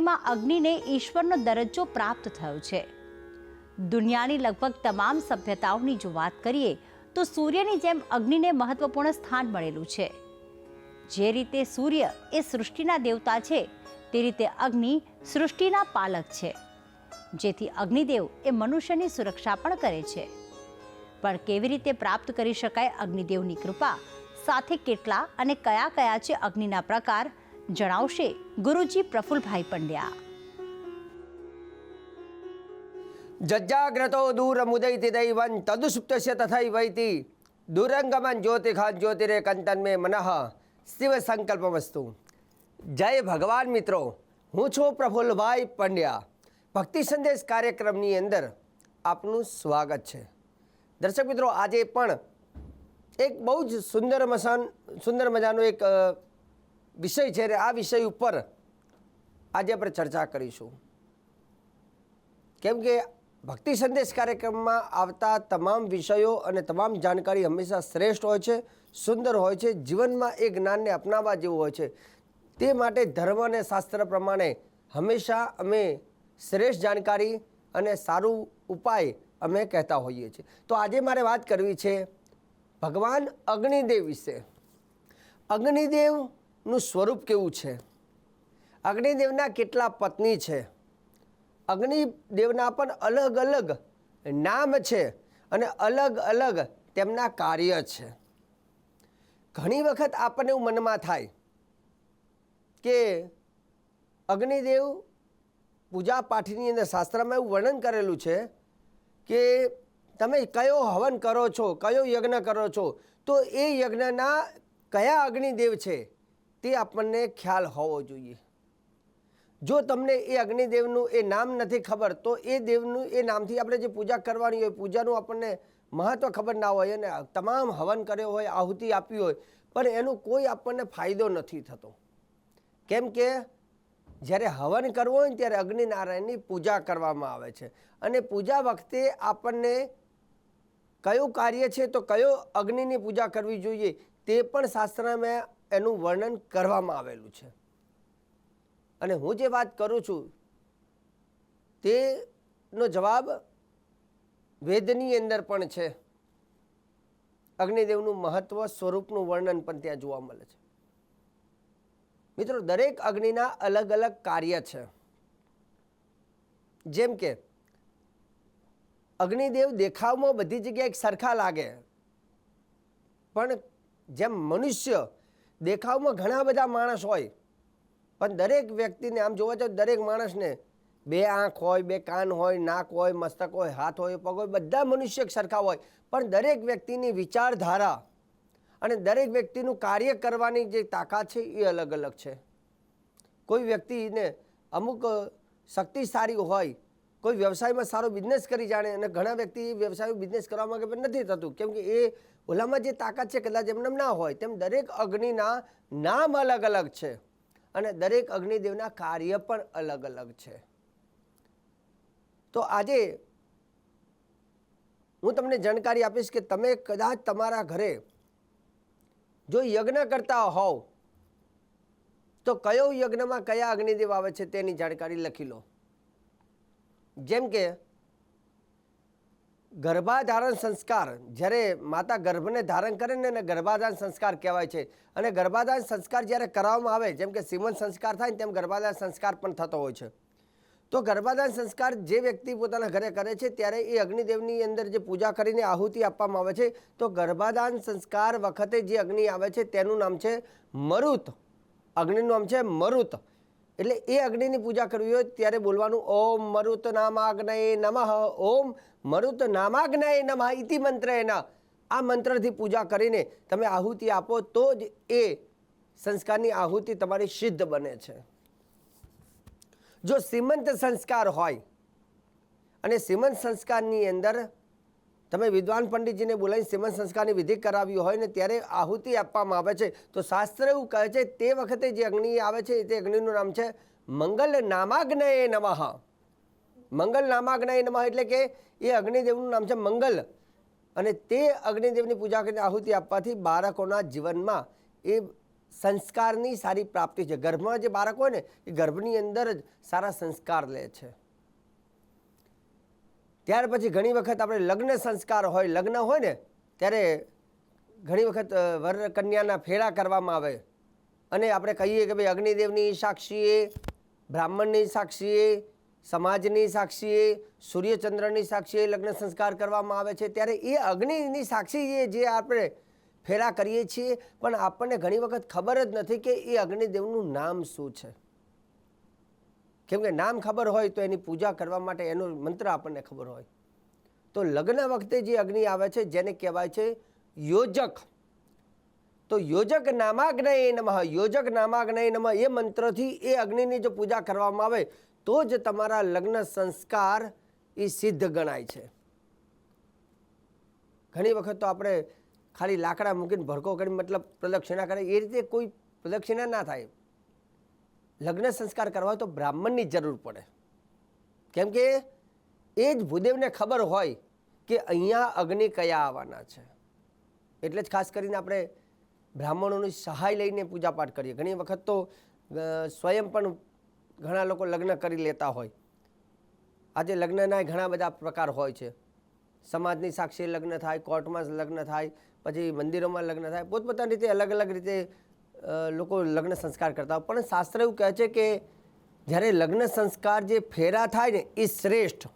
હિન્દુ અગ્નિને ઈશ્વરનો દરજ્જો પ્રાપ્ત થયો છે. દુનિયાની લગભગ તમામ સભ્યતાઓની જો વાત કરીએ, તો સૂર્યની જેમ અગ્નિને મહત્વપૂર્ણ સ્થાન મળેલું છે. જે રીતે સૂર્ય એ સૃષ્ટિના દેવતા છે, તે રીતે અગ્નિ સૃષ્ટિના પાલક છે. જેથી અગ્નિદેવ એ મનુષ્યની સુરક્ષા પણ કરે છે. પણ કેવી રીતે પ્રાપ્ત કરી શકાય અગ્નિદેવની કૃપા? સાથે કેટલા અને કયા કયા છે અગ્નિના પ્રકાર? જણાવશે ગુરુજી પ્રફુલભાઈ પંડ્યા. જજ્જાગ્રતો દૂરમુદૈતિ દૈવં તદુસુપ્તસ્ય તથૈવૈતિ દુરંગમન જ્યોતિખા જ્યોતિરે કંતન મે મનઃ. શિવ સંકલ્પમસ્તુ જય ભગવાન મિત્રો, હું છું પ્રફુલ્લભાઈ પંડ્યા. ભક્તિ સંદેશ કાર્યક્રમની અંદર આપનું સ્વાગત છે. દર્શક મિત્રો, આજે પણ એક બહુ જ સુંદર મસાન, સુંદર મજાનો એક વિષય છે આ વિષય ઉપર આજે આપણે ચર્ચા કરીશું. કેમ કે ભક્તિ સંદેશ કાર્યક્રમમાં આવતા તમામ વિષયો અને તમામ જાણકારી હંમેશા શ્રેષ્ઠ હોય છે, સુંદર હોય છે, જીવનમાં એ જ્ઞાનને અપનાવવા જેવું હોય છે. તે માટે ધર્મ અને શાસ્ત્ર પ્રમાણે હંમેશા અમે શ્રેષ્ઠ જાણકારી અને સારું ઉપાય અમે કહેતા હોઈએ છીએ. તો આજે મારે વાત કરવી છે ભગવાન અગ્નિદેવ વિશે. અગ્નિદેવનું સ્વરૂપ કેવું છે? અગ્નિદેવના કેટલા પત્ની છે? અગ્નિદેવના પણ અલગ અલગ નામ છે અને અલગ અલગ તેમના કાર્ય છે. ઘણી વખત આપણને એવું મનમાં થાય કે અગ્નિદેવ પૂજા પાઠની અંદર શાસ્ત્રમાં એવું વર્ણન કરેલું છે કે તમે કયો હવન કરો છો, કયો યજ્ઞ કરો છો, તો એ યજ્ઞના કયા અગ્નિદેવ છે? તે આપણને ખ્યાલ હોવો જોઈએ. જો તમને એ અગ્નિદેવનું એ નામ નથી ખબર, તો એ દેવનું એ નામથી આપણે જે પૂજા કરવાની હોય, પૂજાનું આપણને મહત્ત્વ ખબર ના હોય અને તમામ હવન કર્યો હોય, આહુતિ આપી હોય, પણ એનો કોઈ આપણને ફાયદો નથી થતો. કેમ કે જ્યારે હવન કરવો હોય ત્યારે અગ્નિનારાયણની પૂજા કરવામાં આવે છે. અને પૂજા વખતે આપણને કયું કાર્ય છે, તો કયો અગ્નિની પૂજા કરવી જોઈએ, તે પણ શાસ્ત્રમાં એનું વર્ણન કરવામાં આવેલું છે. અને હું જે વાત કરું છું, તેનો જવાબ વેદની અંદર પણ છે. અગ્નિદેવનું મહત્વ સ્વરૂપનું વર્ણન પણ ત્યાં જોવા મળે છે. મિત્રો, દરેક અગ્નિના અલગ અલગ કાર્ય છે. જેમ કે, અગ્નિદેવ દેખાવમાં બધી જગ્યાએ સરખા લાગે, પણ જેમ મનુષ્ય દેખાવમાં ઘણા બધા માણસ હોય. પણ દરેક વ્યક્તિને આમ જોવા જાવ દરેક માણસને બે આંખ હોય, બે કાન હોય, નાક હોય, મસ્તક હોય, હાથ હોય, પગ હોય, બધા મનુષ્ય સરખા હોય. પણ દરેક વ્યક્તિની વિચારધારા અને દરેક વ્યક્તિનું કાર્ય કરવાની જે તાકાત છે એ અલગ અલગ છે. કોઈ વ્યક્તિને અમુક શક્તિ સારી હોય, કોઈ વ્યવસાયમાં સારો બિઝનેસ કરી જાણે અને ઘણા વ્યક્તિ એ વ્યવસાય બિઝનેસ કરવા માગે પણ નથી થતું. કેમ કે એ ઓલામાં જે તાકાત છે, કદાચ એમને ના હોય, તેમ દરેક અગ્નિના નામ અલગ અલગ છે અને દરેક અગ્નિદેવના કાર્ય પણ અલગ અલગ છે. તો આજે હું તમને જાણકારી આપીશ કે તમે કદાચ તમારા ઘરે જો યજ્ઞ કરતા હોવ, તો કયો યજ્ઞમાં કયા અગ્નિદેવ આવે છે તેની જાણકારી લખી લો. જેમ કે ગર્ભાધારણ સંસ્કાર, જ્યારે માતા ગર્ભને ધારણ કરે ને એને ગર્ભાધારણ સંસ્કાર કહેવાય છે. અને ગર્ભાધારણ સંસ્કાર જ્યારે કરવામાં આવે, જેમ કે સીમન સંસ્કાર થાય તેમ ગર્ભાધારણ સંસ્કાર પણ થતો હોય છે. તો ગર્ભાધાન સંસ્કાર જે વ્યક્તિ પોતાના ઘરે કરે છે, ત્યારે એ અગ્નિદેવની અંદર જે પૂજા કરીને આહુતિ આપવામાં આવે છે. તો ગર્ભાધાન સંસ્કાર વખતે જે અગ્નિ આવે છે, તેનું નામ છે મરુત. અગ્નિનું નામ છે મરુત. એટલે એ અગ્નિની પૂજા કરવી હોય, ત્યારે બોલવાનું ઓમ મરુત નામાગ્નય નમઃ. ઓમ મરુત નામાગ્નય નમઃ ઇતિ મંત્ર એના આ મંત્રથી પૂજા કરીને તમે આહુતિ આપો તો જ એ સંસ્કારની આહુતિ તમારી સિદ્ધ બને છે. જો શ્રીમંત સંસ્કાર હોય અને શ્રીમંત સંસ્કારની અંદર તમે વિદ્વાન પંડિતજીને બોલાવી શ્રીમંત સંસ્કારની વિધિ કરાવી હોય ને ત્યારે આહુતિ આપવામાં આવે છે, તો શાસ્ત્ર એવું કહે છે, તે વખતે જે અગ્નિ આવે છે તે અગ્નિનું નામ છે મંગલ નામાગ્નય નમઃ. મંગલ નામાગ્નય નમઃ એટલે કે એ અગ્નિદેવનું નામ છે મંગલ. અને તે અગ્નિદેવની પૂજા કરીને આહુતિ આપવાથી બાળકોના જીવનમાં એ સંસ્કારની સારી પ્રાપ્તિ છે. ગર્ભમાં જે બાળક હોય ને, એ ગર્ભની અંદર જ સારા સંસ્કાર લે છે. ત્યાર પછી ઘણી વખત આપણે લગ્ન સંસ્કાર હોય, લગ્ન હોય ને, ત્યારે ઘણી વખત વર કન્યાના ફેરા કરવામાં આવે. અને આપણે કહીએ કે ભાઈ અગ્નિદેવની સાક્ષીએ બ્રાહ્મણની સાક્ષીએ સમાજની સાક્ષીએ સૂર્યચંદ્રની સાક્ષીએ લગ્ન સંસ્કાર કરવામાં આવે છે. ત્યારે એ અગ્નિની સાક્ષીએ જે આપણે ફેરા કરીએ છીએ, પણ આપણને ઘણી વખત ખબર જ નથી કે એ અગ્નિદેવનું નામ શું છે. કેમ કે નામ ખબર હોય તો એની પૂજા કરવા માટે એનો મંત્ર આપણને ખબર હોય. તો લગ્ન વખતે જે અગ્નિ આવે છે, જેને કહેવાય છે યોજક. તો યોજક નામાગ્નય નમઃ, યોજક નામાગ્નય નમઃ એ મંત્રથી એ અગ્નિની જો પૂજા કરવામાં આવે તો જ તમારા લગ્ન સંસ્કાર એ સિદ્ધ ગણાય છે. ઘણી વખત તો આપણે ખાલી લાકડા મૂકીને ભડકો કરી મતલબ પ્રદક્ષિણા કરે, એ રીતે કોઈ પ્રદક્ષિણા ના થાય. લગ્ન સંસ્કાર કરવા હોય તો બ્રાહ્મણની જરૂર પડે. કેમ કે એ જ ભૂદેવને ખબર હોય કે અહીંયા અગ્નિ કયા આવવાના છે. એટલે જ ખાસ કરીને આપણે બ્રાહ્મણોની સહાય લઈને પૂજાપાઠ કરીએ. ઘણી વખત તો સ્વયં પણ ઘણા લોકો લગ્ન કરી લેતા હોય. આજે લગ્નના ઘણા બધા પ્રકાર હોય છે. સમાજની સાક્ષી લગ્ન થાય, કોર્ટમાં લગ્ન થાય, પછી મંદિરોમાં લગ્ન થાય, પોતપોતાની રીતે અલગ અલગ રીતે લોકો લગ્ન સંસ્કાર કરતા હોય. પણ શાસ્ત્ર એવું કહે છે કે જ્યારે લગ્ન સંસ્કાર જે ફેરા થાય ને એ શ્રેષ્ઠ.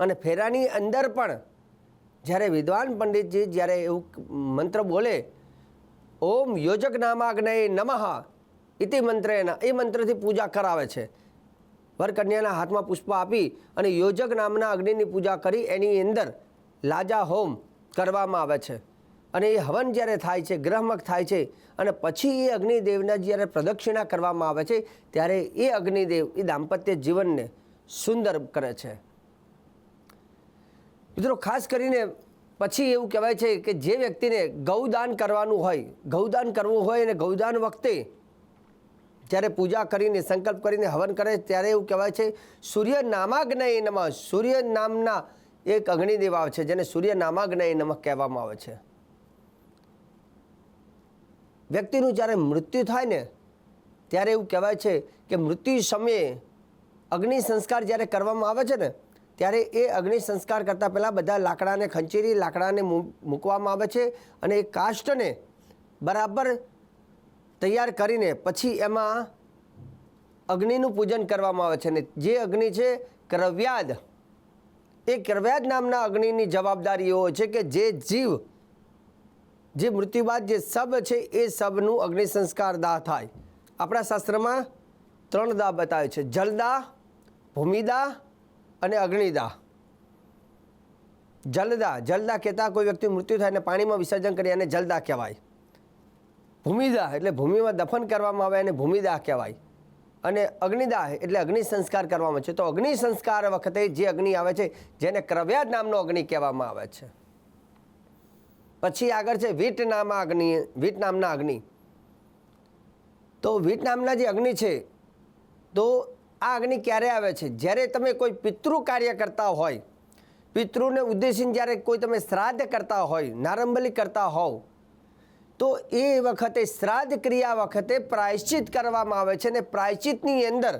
અને ફેરાની અંદર પણ જ્યારે વિદ્વાન પંડિતજી જ્યારે એવું મંત્ર બોલે, ઓમ યોજક નામાગ્નય નમઃ. ઇતિ મંત્રેના એ મંત્રથી પૂજા કરાવે છે. વરકન્યાના હાથમાં પુષ્પ આપી અને યોજક નામના અગ્નિની પૂજા કરી એની અંદર લાજા હોમ કરવામાં આવે છે. અને એ હવન જ્યારે થાય છે, ગ્રહમક થાય છે અને પછી એ અગ્નિદેવના જ્યારે પ્રદક્ષિણા કરવામાં આવે છે, ત્યારે એ અગ્નિદેવ, એ દાંપત્ય જીવનને સુંદર કરે છે. મિત્રો, ખાસ કરીને પછી એવું કહેવાય છે કે જે વ્યક્તિને ગૌદાન કરવાનું હોય, ગૌદાન કરવું હોય અને ગૌદાન વખતે જ્યારે પૂજા કરીને, સંકલ્પ કરીને હવન કરે ત્યારે એવું કહેવાય છે, સૂર્ય નામાગ્નય નમઃ. સૂર્ય નામના એક અગ્નિદેવ આવે છે, જેને સૂર્ય નામાગ્નય નમઃ કહેવામાં આવે છે. વ્યક્તિનું જ્યારે મૃત્યુ થાય ને, ત્યારે એવું કહેવાય છે કે મૃત્યુ સમયે અગ્નિ સંસ્કાર જ્યારે કરવામાં આવે છે ને, ત્યારે એ અગ્નિ સંસ્કાર કરતાં પહેલાં બધા લાકડાને ખંચેરી, લાકડાને મૂકવામાં આવે છે અને એ કાષ્ટને બરાબર તૈયાર કરીને પછી એમાં અગ્નિનું પૂજન કરવામાં આવે છે અને જે અગ્નિ છે, ક્રવ્યાદ. એ ક્રવ્યાદ નામના અગ્નિની જવાબદારી એવો છે કે જે જીવ, જે મૃત્યુ બાદ જે સબ છે, એ સબનું અગ્નિ સંસ્કાર દાહ થાય. આપણા શાસ્ત્રમાં ત્રણ દાહ બતાવે છે. જલદાહ ભૂમિદાહ અને અગ્નિદાહ જલદાહ જલદાહ કહેતા કોઈ વ્યક્તિ મૃત્યુ થાય અને પાણીમાં વિસર્જન કરી અને જલદાહ કહેવાય. ભૂમિદાહ એટલે ભૂમિમાં દફન કરવામાં આવે એને ભૂમિદાહ કહેવાય. અને અગ્નિદાહ એટલે અગ્નિ સંસ્કાર કરવામાં છે. તો અગ્નિ સંસ્કાર વખતે જે અગ્નિ આવે છે, જેને ક્રવ્યાજ નામનો અગ્નિ કહેવામાં આવે છે. પછી આગળ છે વીટ નામા અગ્નિ વીટ નામના અગ્નિ. તો વીટ નામના જે અગ્નિ છે, તો આ અગ્નિ ક્યારે આવે છે? જ્યારે તમે કોઈ પિતૃ કાર્ય કરતા હોય, પિતૃને ઉદ્દેશીને જ્યારે કોઈ તમે શ્રાદ્ધ કરતા હોય, નારંબલી કરતા હોવ તો એ વખતે શ્રાદ્ધ ક્રિયા વખતે પ્રાયશ્ચિત કરવામાં આવે છે અને પ્રાયશ્ચિતની અંદર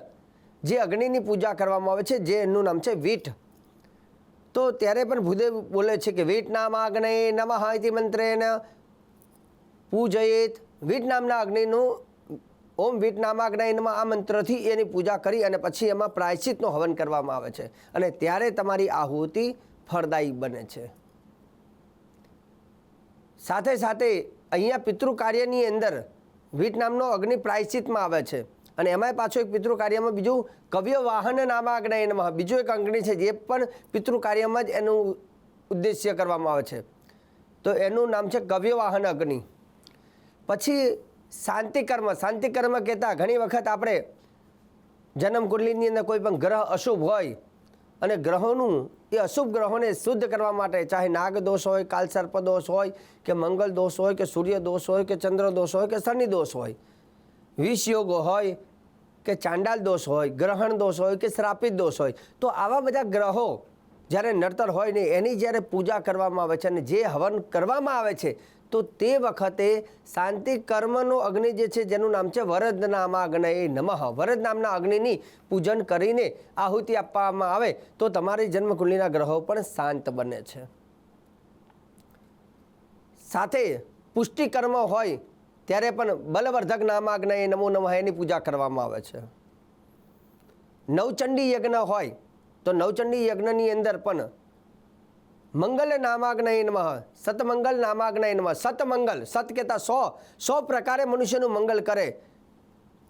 જે અગ્નિની પૂજા કરવામાં આવે છે, જે એનું નામ છે વીટ તો ત્યારે પણ ભૂદેવ બોલે છે કે વીટ નામ અગ્નય નમઃ ઇતિ મંત્રેન પૂજયેત. વીટ નામના અગ્નિનું, ઓમ વીટ નામાગ્નયનમાં આ મંત્રથી એની પૂજા કરી અને પછી એમાં પ્રાયશ્ચિતનું હવન કરવામાં આવે છે. અને ત્યારે તમારી આહુતિ ફળદાયી બને છે. સાથે સાથે અહીંયા પિતૃ કાર્યની અંદર વીટ નામનો અગ્નિ પ્રાયશ્ચિતમાં આવે છે. અને એમાંય પાછો એક પિતૃ કાર્યમાં બીજું કવ્ય વાહન નામાગ્ન એનામાં બીજું એક અગ્નિ છે જે પણ પિતૃ કાર્યમાં જ એનું ઉદ્દેશ્ય કરવામાં આવે છે. તો એનું નામ છે કવ્ય વાહન અગ્નિ. પછી શાંતિકર્મ. શાંતિકર્મ કહેતા ઘણી વખત આપણે જન્મ અંદર કોઈ પણ ગ્રહ અશુભ હોય અને ગ્રહોનું એ અશુભ ગ્રહોને શુદ્ધ કરવા માટે ચાહે નાગ દોષ હોય કાલસર્પ દોષ હોય, કે મંગલ દોષ હોય, કે સૂર્ય દોષ હોય, કે ચંદ્ર દોષ હોય, કે શનિ દોષ હોય. વિષ યોગો હોય, કે ચાંડાલ દોષ હોય, ગ્રહણ દોષ હોય, કે શ્રાપિત દોષ હોય. તો આવા બધા ગ્રહો જ્યારે નડતર હોય ને એની જ્યારે પૂજા કરવામાં આવે છે અને જે હવન કરવામાં આવે છે તો તે વખતે શાંતિ કર્મનો અગ્નિ જે છે જેનું નામ છે વરદ નામા અગ્નય નમઃ. વરદ નામના અગ્નિની પૂજન કરીને આહુતિ આપવામાં આવે તો તમારી જન્મકુંડલીના ગ્રહો પણ શાંત બને છે. સાથે પુષ્ટિ કર્મ હોય ત્યારે પણ બલવર્ધક નામાગ્નય નમો નમઃ એની પૂજા કરવામાં આવે છે. નવચંડી યજ્ઞ હોય તો નવચંડી યજ્ઞની અંદર પણ મંગલ નામાગ્નય નમઃ સતમંગલ નામાગ્નય નમઃ સતમંગલ સત કહેતા સો સો પ્રકારે મનુષ્યનું મંગલ કરે.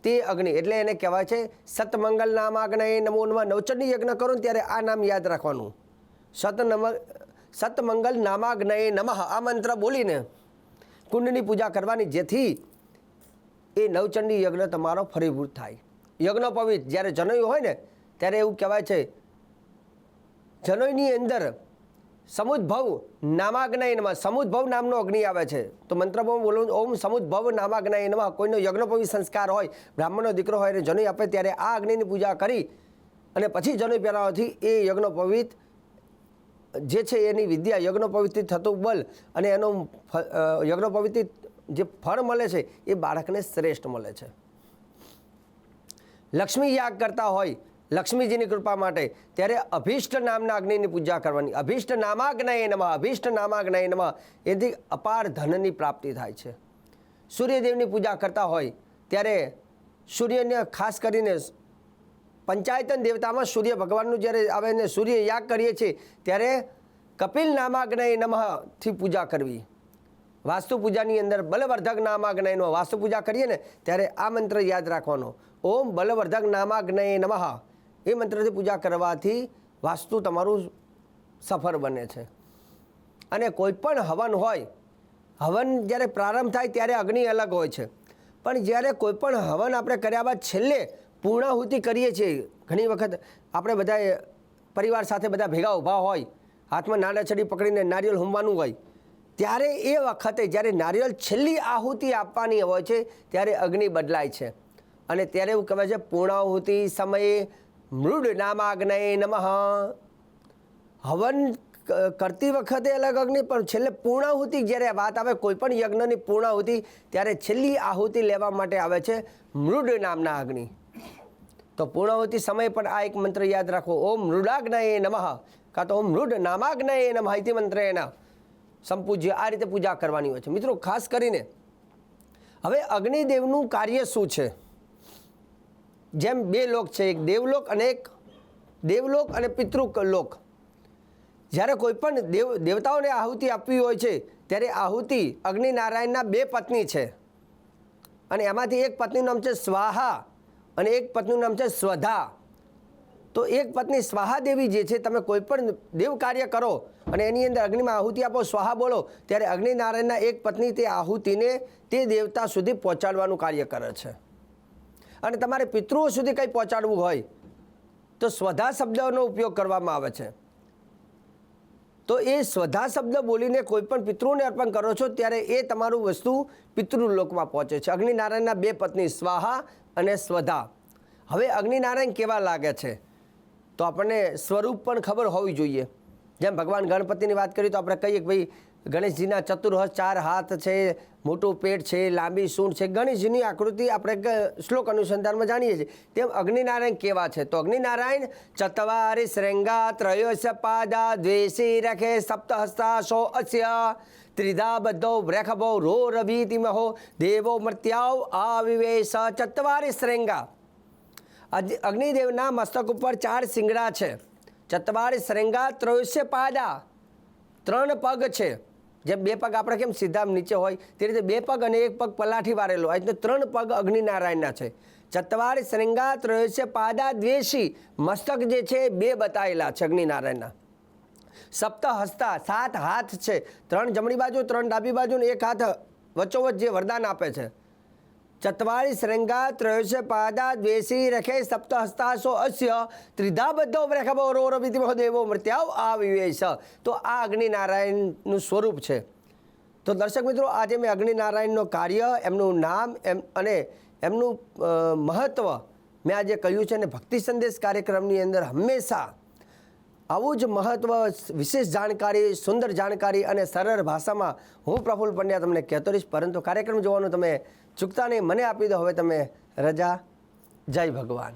તે અગ્નિ, એટલે એને કહેવાય છે સતમંગલ નામાગ્નય નમો નમઃ નવચંડી યજ્ઞ કરો ત્યારે આ નામ યાદ રાખવાનું. સત સતમંગલ નામાગ્નય નમઃ આ મંત્ર બોલીને કુંડની પૂજા કરવાની જેથી એ નવચંડી યજ્ઞ તમારો ફરીભૂત થાય. યજ્ઞોપવિત જ્યારે જનોય હોય ને, ત્યારે એવું કહેવાય છે, જનોઈની અંદર સમુદ્ભવ નામાગ્નયનમાં, સમુદ્ભવ નામનો અગ્નિ આવે છે. તો મંત્રમાં બોલું, ઓમ સમુદ્ભવ નામાગ્નયનમાં કોઈનો યજ્ઞોપવી સંસ્કાર હોય, બ્રાહ્મણનો દીકરો હોય અને જનોઈ આપે ત્યારે આ અગ્નિની પૂજા કરી અને પછી જનોઈ પહેરાવાથી એ યજ્ઞોપવિત, જે છે એની વિદ્યા યજ્ઞોપવિતથી થતું બલ અને એનો યજ્ઞોપવિત જે ફળ મળે છે એ બાળકને શ્રેષ્ઠ મળે છે. લક્ષ્મી યાગ કરતા હોય લક્ષ્મીજીની કૃપા માટે ત્યારે અભિષ્ટ નામના અગ્નિની પૂજા કરવાની. અભિષ્ટ નામાગ્નય નમઃ, અભિષ્ટ નામાગ્નય નમઃ. એથી અપાર ધનની પ્રાપ્તિ થાય છે. સૂર્યદેવની પૂજા કરતા હોય ત્યારે સૂર્યને ખાસ કરીને પંચાયતન દેવતામાં સૂર્ય ભગવાનનું જ્યારે આવે ને સૂર્ય યાગ કરીએ છીએ ત્યારે કપિલ નામાગ્નય નમઃથી પૂજા કરવી. વાસ્તુ પૂજાની અંદર બલવર્ધક નામાગ્નયનો વાસ્તુ પૂજા કરીએ ને ત્યારે આ મંત્ર યાદ રાખવાનો. ઓમ બલવર્ધક નામાગ્નય નમઃ. એ મંત્રથી પૂજા કરવાથી વાસ્તુ તમારું સફળ બને છે. અને કોઈ પણ હવન હોય, હવન જ્યારે પ્રારંભ થાય ત્યારે અગ્નિ અલગ હોય છે. પણ જ્યારે કોઈ પણ હવન આપણે કર્યા બાદ છેલ્લે પૂર્ણાહુતિ કરીએ છીએ, ઘણી વખત આપણે બધા પરિવાર સાથે બધા ભેગા ઊભા હોય, હાથમાં નાના છડી પકડીને નારિયેળ હુમવાનું હોય, ત્યારે એ વખતે જ્યારે નારિયેલ છેલ્લી આહુતિ આપવાની હોય છે, ત્યારે અગ્નિ બદલાય છે. અને ત્યારે એવું કહેવાય છે, પૂર્ણાહુતિ સમયે મૃડ નામાગ્નય નમઃ. હવન કરતી વખતે અલગ અગ્નિ, પણ છેલ્લે પૂર્ણાહુતિ, જ્યારે વાત આવે, કોઈ પણ યજ્ઞની પૂર્ણાહુતિ, ત્યારે છેલ્લી આહુતિ લેવા માટે આવે છે મૃડ નામના અગ્નિ. તો પૂર્ણાહુતિ સમય પણ આ એક મંત્ર યાદ રાખો. ઓમ મૃડાગ્નય નમઃ, કાં તો ઓમ મૃડ નામાગ્નય નમઃ ઇતિ મંત્ર એના. સંપૂજ્ય આ રીતે પૂજા કરવાની હોય છે. મિત્રો, ખાસ કરીને, હવે અગ્નિદેવનું કાર્ય શું છે? જેમ બે લોક છે, એક દેવલોક અને એક દેવલોક અને પિતૃલોક. જ્યારે કોઈ પણ દેવ, દેવતાઓને આહુતિ આપવી હોય છે, ત્યારે આહુતિ અગ્નિનારાયણના બે પત્ની છે. અને એમાંથી એક પત્નીનું નામ છે સ્વાહા અને એક પત્નીનું નામ છે સ્વધા. તો એક પત્ની સ્વાહા દેવી જે છે, તમે કોઈ પણ દેવ કાર્ય કરો અને એની અંદર અગ્નિમાં આહુતિ આપો, સ્વાહા બોલો, ત્યારે અગ્નિનારાયણના એક પત્ની તે આહુતિને તે દેવતા સુધી પહોંચાડવાનું કાર્ય કરે છે. અને તમારે પિતૃઓ સુધી કંઈ પહોંચાડવું હોય, તો સ્વધા શબ્દનો ઉપયોગ કરવામાં આવે છે. તો એ સ્વધા શબ્દ બોલીને કોઈ પણ પિતૃને અર્પણ કરો છો, ત્યારે એ તમારું વસ્તુ પિતૃલોકમાં પહોંચે છે. અગ્નિનારાયણના બે પત્ની સ્વાહા અને સ્વધા. હવે અગ્નિનારાયણ કેવા લાગે છે? તો આપણને સ્વરૂપ પણ ખબર હોવી જોઈએ. જેમ ભગવાન ગણપતિની વાત કરીએ તો આપણે કહીએ કે ભાઈ ગણેશજીના ચતુર્હસ્ત ચાર હાથ છે, મોટું પેટ છે, લાંબી સૂંઢ છે. ગણેશજીની આકૃતિ આપણે શ્લોક અનુસંધાનમાં જાણીએ છીએ. તેમ અગ્નિનારાયણ કેવા છે? તો અગ્નિનારાયણ, ચતવારી શ્રેંગા ત્રયોશ પાદા દ્વેષી રખે સપ્તહસ્તા સો અસ્ય. ત્રિધા બધો વ્રેખભો રો રવિતિમહો દેવો મર્ત્યાવ આવિવેશ ચતવારી શ્રેંગા અગ્નિદેવના મસ્તક ઉપર ચાર શિંગડા છે. ચતવારી શ્રેંગા ત્રયોશ્ય પાદા. ત્રણ પગ છે. જેમ બે પગ આપણે કેમ સીધા નીચે હોય, તે રીતે બે પગ અને એક પગ પલાઠી વારેલો હોય. એટલે ત્રણ પગ અગ્નિનારાયણના છે. ચતવાર શ્રૃંગા ત્રયોશ્ય પાદા દ્વેષી મસ્તક જે છે બે બતાવેલા છે અગ્નિનારાયણના. સપ્ત હસ્તા, સાત હાથ છે. ત્રણ જમણી બાજુ, ત્રણ ડાબી બાજુ એક હાથ વચ્ચોવચ્ચ જે વરદાન આપે છે. દ્વેષી રખે સપ્ત હસ્તાસો અસ્ય ત્રિધા બધો વ્રેખભો રો રવિતિ દેવો મૃત્યાવ આ વિવેશ તો આ અગ્નિનારાયણનું સ્વરૂપ છે તો દર્શક મિત્રો આજે મેં અગ્નિનારાયણનો કાર્ય, એમનું નામ, એમ અને એમનું મહત્ત્વ મેં આજે કહ્યું છે અને ભક્તિ સંદેશ કાર્યક્રમની અંદર હંમેશા આવું જ મહત્વ વિશેષ જાણકારી, સુંદર જાણકારી અને સરળ ભાષામાં હું પ્રફુલ પંડ્યા તમને કહેતો રહીશ. પરંતુ કાર્યક્રમ જોવાનું તમે ચૂકતા નહીં. મને આપી દો. હવે તમે રજા. જય ભગવાન.